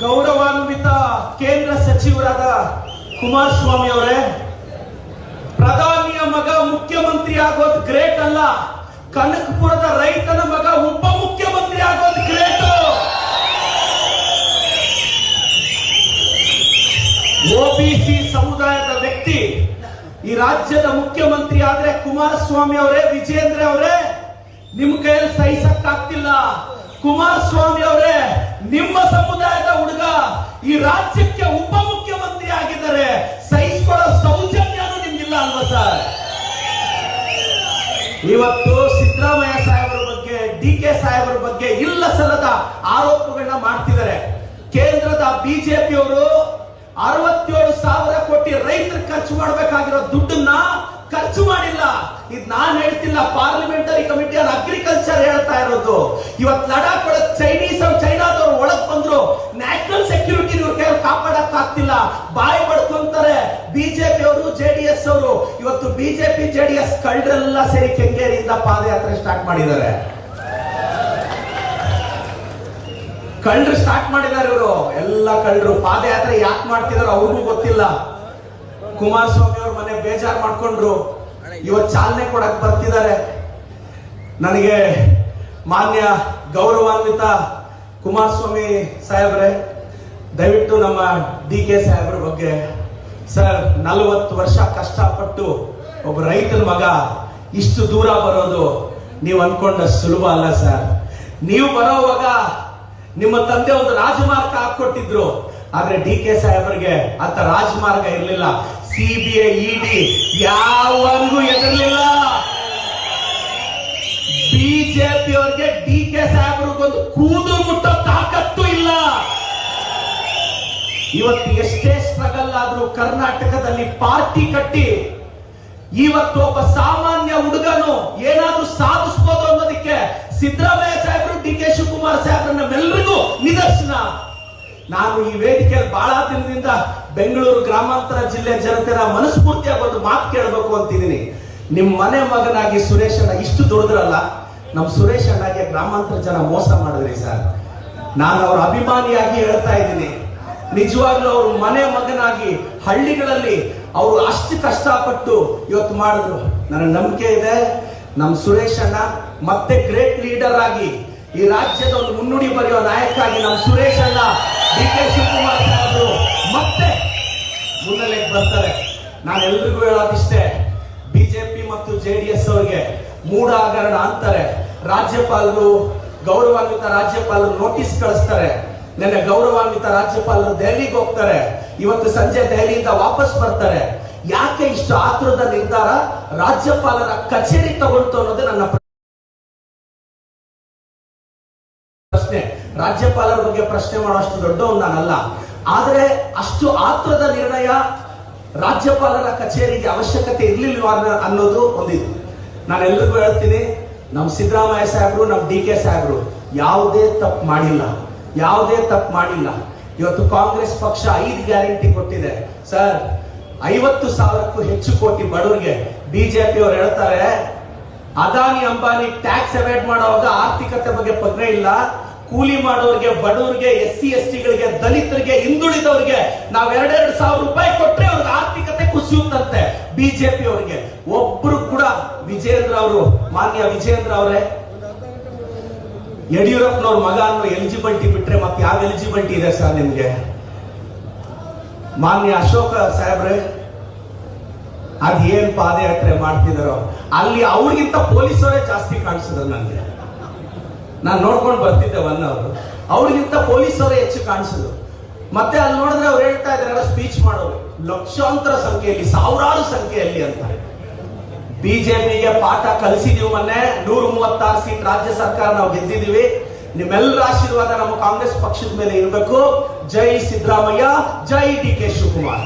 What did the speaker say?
ಗೌರವಾನ್ವಿತ ಕೇಂದ್ರ ಸಚಿವರಾದ ಕುಮಾರಸ್ವಾಮಿ ಅವರೇ, ಪ್ರಧಾನಿಯ ಮಗ ಮುಖ್ಯಮಂತ್ರಿ ಆಗೋದು ಗ್ರೇಟ್ ಅಲ್ಲ. ಕನಕಪುರದ ರೈತನ ಮಗ ಉಪ ಮುಖ್ಯಮಂತ್ರಿ ಆಗೋದು ಗ್ರೇಟ್. ಒಬಿಸಿ ಸಮುದಾಯದ ವ್ಯಕ್ತಿ, ಈ ರಾಜ್ಯದ ಮುಖ್ಯಮಂತ್ರಿ ಆದ್ರೆ ಕುಮಾರಸ್ವಾಮಿ ಅವರೇ, ವಿಜೇಂದ್ರ ಅವರೇ. ನಿಮ್ ಕೈಯಲ್ಲಿ ಸಹಿಸಕ್ಕಾಗ್ತಿಲ್ಲ ಕುಮಾರಸ್ವಾಮಿ ಅವರೇ ನಿಮ್ಮ ಸಮುದಾಯದ ಹುಡುಗ ಈ ರಾಜ್ಯಕ್ಕೆ ಉಪ ಮುಖ್ಯಮಂತ್ರಿ ಆಗಿದ್ದಾರೆ ಸಹಿಸ್ಕೊಳ್ಳೋ ಸೌಜನ್ಯನೂ ನಿಮ್ಗಿಲ್ಲ ಅಲ್ವಾ ಸರ್? ಇವತ್ತು ಸಿದ್ದರಾಮಯ್ಯ ಸಾಹೇಬರ ಬಗ್ಗೆ ಡಿ ಕೆ ಸಾಹೇಬರ ಬಗ್ಗೆ ಇಲ್ಲ ಸಲ್ಲದ ಆರೋಪಗಳನ್ನ ಮಾಡ್ತಿದ್ದಾರೆ. ಕೇಂದ್ರದ ಬಿಜೆಪಿಯವರು ಅರವತ್ತೇಳು ಸಾವಿರ ಕೋಟಿ ರೈತರು ಖರ್ಚು ಮಾಡಬೇಕಾಗಿರೋ ದುಡ್ಡನ್ನ ಖರ್ಚು ಮಾಡಿಲ್ಲ. ಇದು ನಾನು ಹೇಳ್ತಿಲ್ಲ ಪಾರ್ಲಿಮೆಂಟರಿ ಕಮಿಟಿ ಆನ್ ಅಗ್ರಿಕಲ್ಚರ್ ಹೇಳ್ತಾ ಇರೋದು. ಇವತ್ತು ಲಡಾಖ್ ಒಳಗೆ ಚೈನೀಸ್ ಚೈನಾದವ್ರು ಒಳಗ್ ಬಂದ್ರು ನ್ಯಾಷನಲ್ ಸೆಕ್ಯೂರಿಟಿ ಇವ್ರ ಕೈ ಕಾಪಾಡಕ್ ಆಗ್ತಿಲ್ಲ ಬಾಯಿ ಬಡ್ಕೊಂತಾರೆ ಬಿಜೆಪಿ ಅವರು ಜೆಡಿಎಸ್ ಅವರು ಇವತ್ತು ಬಿಜೆಪಿ ಎಸ್ ಕಳ್ಳರೆಲ್ಲ ಸೇರಿ ಕೆಂಗೇರಿಯಿಂದ ಪಾದಯಾತ್ರೆ ಸ್ಟಾರ್ಟ್ ಮಾಡಿದ್ದಾರೆ. ಕಳ್ಳರು ಸ್ಟಾರ್ಟ್ ಮಾಡಿದ್ದಾರೆ ಇವರು. ಎಲ್ಲ ಕಳ್ಳರು ಪಾದಯಾತ್ರೆ ಯಾಕೆ ಮಾಡ್ತಿದಾರೋ ಅವ್ರಿಗೂ ಗೊತ್ತಿಲ್ಲ. ಕುಮಾರಸ್ವಾಮಿ ಅವ್ರ ಮನೆ ಬೇಜಾರು ಮಾಡ್ಕೊಂಡ್ರು. ಇವತ್ತು ಚಾಲನೆ ಕೊಡಕ್ ಬರ್ತಿದ್ದಾರೆ. ನನಗೆ ಮಾನ್ಯ ಗೌರವಾನ್ವಿತ ಕುಮಾರಸ್ವಾಮಿ ಸಾಹೇಬ್ರೆ, ದಯವಿಟ್ಟು ನಮ್ಮ ಡಿ ಕೆ ಸಾಹೇಬ್ರ ಬಗ್ಗೆ. ಸರ್, ನಲವತ್ತು ವರ್ಷ ಕಷ್ಟಪಟ್ಟು ಒಬ್ಬ ರೈತನ ಮಗ, ಇಷ್ಟು ದೂರ ಬರೋದು ನೀವು ಅನ್ಕೊಂಡ ಸುಲಭ ಅಲ್ಲ ಸರ್. ನೀವು ಬರೋವಾಗ ನಿಮ್ಮ ತಂದೆ ಒಂದು ರಾಜಮಾರ್ಗ ಹಾಕೊಟ್ಟಿದ್ರು ಆದ್ರೆ ಡಿ ಕೆ ಸಾಹೇಬರಿಗೆ ಅಂತ ರಾಜಮಾರ್ಗ ಇರಲಿಲ್ಲ. ಸಿ ಬಿ ಇಡಿ ಯಾವಾಗೂ ಎದುರಲಿಲ್ಲ ಬಿಜೆಪಿ ಅವ್ರಿಗೆ ಡಿ ಕೆ ಸಾಹೇಬ್ರಿಗೊಂದು ಕೂದು ಮುಟ್ಟೋ ತಾಕತ್ತು ಇಲ್ಲ. ಇವತ್ತು ಎಷ್ಟೇ ಸ್ಟ್ರಗಲ್ ಆದ್ರೂ ಕರ್ನಾಟಕದಲ್ಲಿ ಪಾರ್ಟಿ ಕಟ್ಟಿ ಇವತ್ತು ಒಬ್ಬ ಸಾಮಾನ್ಯ ಹುಡುಗನು ಏನಾದ್ರೂ ಸಾಧಿಸಬಹುದು ಅನ್ನೋದಕ್ಕೆ ಸಿದ್ದರಾಮಯ್ಯ ಸಾಹೇಬರು ಡಿ ಕೆ ಶಿವಕುಮಾರ್ ಸಾಹೇಬ್ರ ನಿದರ್ಶನ. ನಾನು ಈ ವೇದಿಕೆಯಲ್ಲಿ ಬಹಳ ದಿನದಿಂದ ಬೆಂಗಳೂರು ಗ್ರಾಮಾಂತರ ಜಿಲ್ಲೆ ಜನತೆನ ಮನಸ್ಫೂರ್ತಿಯಾಗಿ ಒಂದು ಮಾತು ಕೇಳಬೇಕು ಅಂತಿದ್ದೀನಿ. ನಿಮ್ಮ ಮನೆ ಮಗನಾಗಿ ಸುರೇಶ್ ಅಣ್ಣ ಇಷ್ಟು ದುಡಿದ್ರಲ್ಲ ನಮ್ಮ ಸುರೇಶ್ ಅಣ್ಣಗೆ ಗ್ರಾಮಾಂತರ ಜನ ಮೋಸ ಮಾಡಿದ್ರಿ ಸರ್. ನಾನು ಅವ್ರ ಅಭಿಮಾನಿಯಾಗಿ ಹೇಳ್ತಾ ಇದ್ದೀನಿ. ನಿಜವಾಗ್ಲೂ ಅವ್ರ ಮನೆ ಮಗನಾಗಿ ಹಳ್ಳಿಗಳಲ್ಲಿ ಅವರು ಅಷ್ಟು ಕಷ್ಟಪಟ್ಟು ಇವತ್ತು ಮಾಡಿದ್ರು. ನನಗೆ ನಂಬಿಕೆ ಇದೆ. ನಮ್ಮ ಸುರೇಶ್ ಅಣ್ಣ ಮತ್ತೆ ಗ್ರೇಟ್ ಲೀಡರ್ ಆಗಿ ಈ ರಾಜ್ಯದ ಒಂದು ಮುನ್ನುಡಿ ಬರೆಯುವ ನಾಯಕ ಆಗಿ ನಮ್ಮ ಸುರೇಶ್ ಅಣ್ಣ ಡಿ ಕೆ ಶಿವಕುಮಾರ್ ಸಾಹೇಬರು ಮತ್ತೆ ಮುನ್ನೆಲೆಗೆ ಬರ್ತಾರೆ. ನಾನು ಎಲ್ರಿಗೂ ಹೇಳೋದಿಷ್ಟೇ, ಬಿಜೆಪಿ ಮತ್ತು ಜೆ ಡಿ ಎಸ್ ಅವರಿಗೆ ಮೂಢ ಹಗರಣ ಅಂತಾರೆ. ರಾಜ್ಯಪಾಲರು, ಗೌರವಾನ್ವಿತ ರಾಜ್ಯಪಾಲರು ನೋಟಿಸ್ ಕಳಿಸ್ತಾರೆ. ನೆನ್ನೆ ಗೌರವಾನ್ವಿತ ರಾಜ್ಯಪಾಲರು ದೆಹಲಿಗೆ ಹೋಗ್ತಾರೆ. ಇವತ್ತು ಸಂಜೆ ದೆಹಲಿಯಿಂದ ವಾಪಸ್ ಬರ್ತಾರೆ. ಯಾಕೆ ಇಷ್ಟು ಆತುರದ ನಿರ್ಧಾರ ರಾಜ್ಯಪಾಲರ ಕಚೇರಿ ತಗೊಳ್ತು ಅನ್ನೋದು ನನ್ನ ಪ್ರಶ್ನೆ. ರಾಜ್ಯಪಾಲರ ಬಗ್ಗೆ ಪ್ರಶ್ನೆ ಮಾಡೋಷ್ಟು ದೊಡ್ಡವನು ನಾನಲ್ಲ. ಆದ್ರೆ ಅಷ್ಟು ಆತುರದ ನಿರ್ಣಯ ರಾಜ್ಯಪಾಲರ ಕಚೇರಿಗೆ ಅವಶ್ಯಕತೆ ಇರ್ಲಿಲ್ವಾ ಅನ್ನೋ- ಅನ್ನೋದು ಒಂದಿದ್ದು ನಾನು ಎಲ್ರಿಗೂ ಹೇಳ್ತೀನಿ ನಮ್ಮ ಸಿದ್ದರಾಮಯ್ಯ ಸಾಹೇಬರು ನಮ್ಮ ಡಿ ಕೆ ಸಾಹೇಬರು, ಯಾವುದೇ ತಪ್ಪು ಮಾಡಿಲ್ಲ. ಯಾವುದೇ ತಪ್ಪು ಮಾಡಿಲ್ಲ. ಇವತ್ತು ಕಾಂಗ್ರೆಸ್ ಪಕ್ಷ ಐದು ಗ್ಯಾರಂಟಿ ಕೊಟ್ಟಿದೆ. ಸರ್, ಐವತ್ತು ಸಾವಿರಕ್ಕೂ ಹೆಚ್ಚು ಕೋಟಿ ಬಡವರಿಗೆ ಬಿಜೆಪಿ ಅವರು ಹೇಳ್ತಾರೆ, ಅದಾನಿ ಅಂಬಾನಿ ಟ್ಯಾಕ್ಸ್ ಅವಾಯ್ಡ್ ಮಾಡುವಾಗ ಆರ್ಥಿಕತೆ ಬಗ್ಗೆ ಪದ್ರೆ ಇಲ್ಲ. ಕೂಲಿ ಮಾಡೋರಿಗೆ, ಬಡವರಿಗೆ ಎಸ್ ಸಿ ಎಸ್ ಟಿಗಳಿಗೆ ದಲಿತರಿಗೆ, ಹಿಂದುಳಿದವರಿಗೆ ನಾವ್ ಎರಡೆರಡು ಸಾವಿರ ರೂಪಾಯಿ ಕೊಟ್ರೆ ಅವ್ರಿಗೆ ಆರ್ಥಿಕತೆ ಕುಸಿಯುತ್ತಂತೆ. ಬಿಜೆಪಿ ಅವರಿಗೆ ಒಬ್ರು ಕೂಡ ವಿಜೇಂದ್ರ ಅವರು, ಮಾನ್ಯ ವಿಜೇಂದ್ರ ಅವರೇ ಯಡಿಯೂರಪ್ಪನವ್ರ ಮಗ ಅನ್ನೋ ಎಲಿಜಿಬಿಲಿಟಿ ಬಿಟ್ರೆ ಮತ್ತೆ ಯಾವ ಎಲಿಜಿಬಿಲಿಟಿ ಇದೆ ಸರ್ ನಿಮ್ಗೆ? ಮಾನ್ಯ ಅಶೋಕ ಸಾಹೇಬ್ರೆ, ಅದ್ ಏನ್ ಪಾದಯಾತ್ರೆ ಮಾಡ್ತಿದಾರೋ, ಅಲ್ಲಿ ಅವ್ರಿಗಿಂತ ಪೊಲೀಸರೇ ಜಾಸ್ತಿ ಕಾಣಿಸಿದ್ರು ನನಗೆ ನಾನು ನೋಡ್ಕೊಂಡು ಬರ್ತಿದ್ದೆ ಒನ್ ಅವರು ಅವ್ರಿಗಿಂತ ಪೊಲೀಸರೇ ಹೆಚ್ಚು ಕಾಣಿಸಿದ್ರು. ಮತ್ತೆ ಅಲ್ಲಿ ನೋಡಿದ್ರೆ ಅವ್ರು ಹೇಳ್ತಾ ಇದ್ದಾರೆ ಸ್ಪೀಚ್ ಮಾಡೋರು. ಲಕ್ಷಾಂತರ ಸಂಖ್ಯೆಯಲ್ಲಿ, ಸಾವಿರಾರು ಸಂಖ್ಯೆಯಲ್ಲಿ ಅಂತ ಬಿಜೆಪಿಗೆ ಪಾಠ ಕಲಿಸಿದೀವಿ ಮೊನ್ನೆ. ನೂರ ಮೂವತ್ತಾರು ಸೀಟ್ ರಾಜ್ಯ ಸರ್ಕಾರ ನಾವು ಗೆದ್ದಿದೀವಿ. ನಿಮ್ಮೆಲ್ಲರ ಆಶೀರ್ವಾದ ನಮ್ಮ ಕಾಂಗ್ರೆಸ್ ಪಕ್ಷದ ಮೇಲೆ ಇರಬೇಕು. ಜೈ ಸಿದ್ದರಾಮಯ್ಯ, ಜೈ ಡಿ ಕೆ ಶಿವಕುಮಾರ್.